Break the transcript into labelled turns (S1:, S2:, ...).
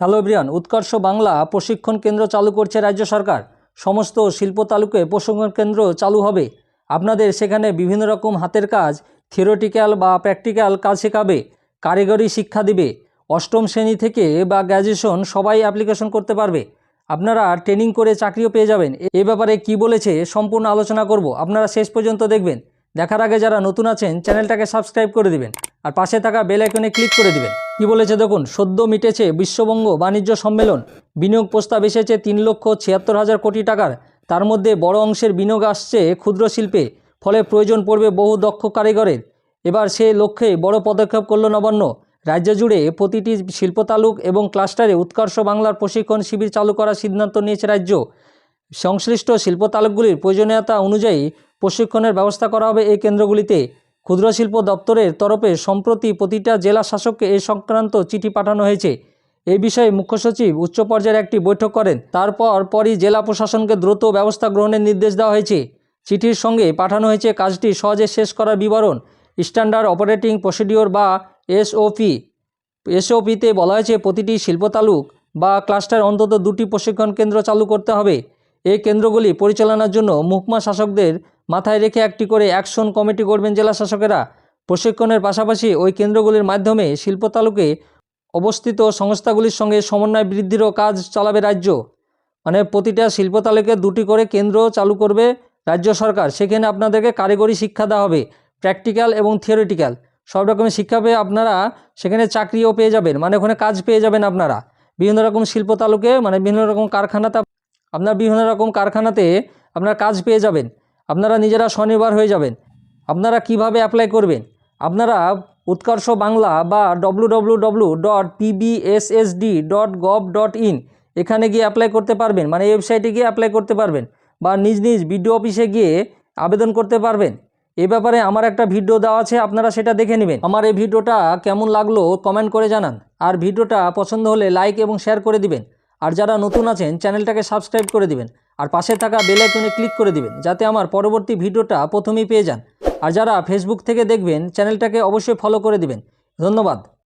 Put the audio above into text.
S1: Hello Brian উৎকর্ষ বাংলা প্রশিক্ষণ কেন্দ্র চালু করছে রাজ্য সরকার। সমস্ত শিল্প তালুকে প্রশিক্ষণ কেন্দ্র চালু হবে। আপনাদের সেখানে বিভিন্ন রকম হাতের কাজ, থিওরিটিক্যাল বা প্র্যাকটিক্যাল কাজ শেখাবে, কারিগরি শিক্ষা দিবে। অষ্টম শ্রেণি থেকে বা গ্র্যাজুয়েশন সবাই অ্যাপ্লিকেশন করতে পারবে। আপনারা ট্রেনিং করে চাকরিও পেয়ে যাবেন। এ ব্যাপারে কি বলেছে সম্পূর্ণ আলোচনা করব। আপনারা শেষ পর্যন্ত দেখবেন। দেখার আগে যারা নতুন আছেন, চ্যানেলটাকে সাবস্ক্রাইব করে দিবেন। আর পাশে থাকা বেল আইকনে ক্লিক করে দিবেন। কি বলেছে দেখুন, সদ্য মিটেছে বিশ্ববঙ্গ বাণিজ্য সম্মেলন। বিনিয়োগ প্রস্তাব এসেছে তিন লক্ষ ছিয়াত্তর হাজার কোটি টাকার। তার মধ্যে বড় অংশের বিনিয়োগ আসছে ক্ষুদ্র শিল্পে, ফলে প্রয়োজন পড়বে বহু দক্ষ কারিগরের। এবার সে লক্ষ্যে বড় পদক্ষেপ করল নবান্ন। রাজ্য জুড়ে প্রতিটি শিল্প তালুক এবং ক্লাস্টারে উৎকর্ষ বাংলার প্রশিক্ষণ শিবির চালু করার সিদ্ধান্ত নিয়েছে রাজ্য। সংশ্লিষ্ট শিল্প তালুকগুলির প্রয়োজনীয়তা অনুযায়ী প্রশিক্ষণের ব্যবস্থা করা হবে এই কেন্দ্রগুলিতে। ক্ষুদ্র শিল্প দপ্তরের তরফে সম্প্রতি প্রতিটা জেলা শাসককে এ সংক্রান্ত চিঠি পাঠানো হয়েছে। এই বিষয়ে মুখ্য সচিব উচ্চ পর্যায়ের একটি বৈঠক করেন। তারপর পরই জেলা প্রশাসনকে দ্রুত ব্যবস্থা গ্রহণের নির্দেশ দেওয়া হয়েছে। চিঠির সঙ্গে পাঠানো হয়েছে কাজটি সহজে শেষ করার বিবরণ, স্ট্যান্ডার্ড অপারেটিং প্রসিডিওর বা এসওপি। এসওপিতে বলা হয়েছে, প্রতিটি শিল্প তালুক বা ক্লাস্টার অন্তত দুটি প্রশিক্ষণ কেন্দ্র চালু করতে হবে। এই কেন্দ্রগুলি পরিচালনার জন্য মুহকুমা শাসকদের মাথায় রেখে একটি করে অ্যাকশন কমিটি করবেন জেলা শাসকেরা। প্রশিক্ষণের পাশাপাশি ওই কেন্দ্রগুলির মাধ্যমে শিল্প তালুকে অবস্থিত সংস্থাগুলির সঙ্গে সমন্বয় বৃদ্ধিরও কাজ চালাবে রাজ্য। মানে প্রতিটা শিল্প তালুকে দুটি করে কেন্দ্র চালু করবে রাজ্য সরকার। সেখানে আপনাদেরকে কারিগরি শিক্ষা দেওয়া হবে, প্র্যাকটিক্যাল এবং থিওরিটিক্যাল। সব রকমের শিক্ষা পেয়ে আপনারা সেখানে চাকরিও পেয়ে যাবেন মানে ওখানে কাজ পেয়ে যাবেন আপনারা। বিভিন্ন রকম শিল্প তালুকে মানে বিভিন্ন রকম কারখানাতে, আপনার বিভিন্ন রকম কারখানাতে আপনার কাজ পেয়ে যাবেন। আপনারা নিজেরা স্বনির্ভর হয়ে যাবেন। আপনারা কীভাবে অ্যাপ্লাই করবেন? আপনারা উৎকর্ষ বাংলা বা W dot dot gov dot in এখানে গিয়ে অ্যাপ্লাই করতে পারবেন মানে ওয়েবসাইটে গিয়ে অ্যাপ্লাই করতে পারবেন বা নিজ নিজ বিডিও অফিসে গিয়ে আবেদন করতে পারবেন। এ ব্যাপারে আমার একটা ভিডিও দেওয়া আছে, আপনারা সেটা দেখে নেবেন। আমার এই ভিডিওটা কেমন লাগল কমেন্ট করে জানান। আর ভিডিওটা পছন্দ হলে লাইক এবং শেয়ার করে দিবেন। আর যারা নতুন আছেন, চ্যানেলটাকে সাবস্ক্রাইব করে দিবেন, আর পাশে থাকা বেল আইকনে ক্লিক করে দিবেন, যাতে আমার পরবর্তী ভিডিওটা প্রথমেই পেয়ে যান। আর যারা ফেসবুক থেকে দেখবেন, চ্যানেলটাকে অবশ্যই ফলো করে দিবেন। ধন্যবাদ।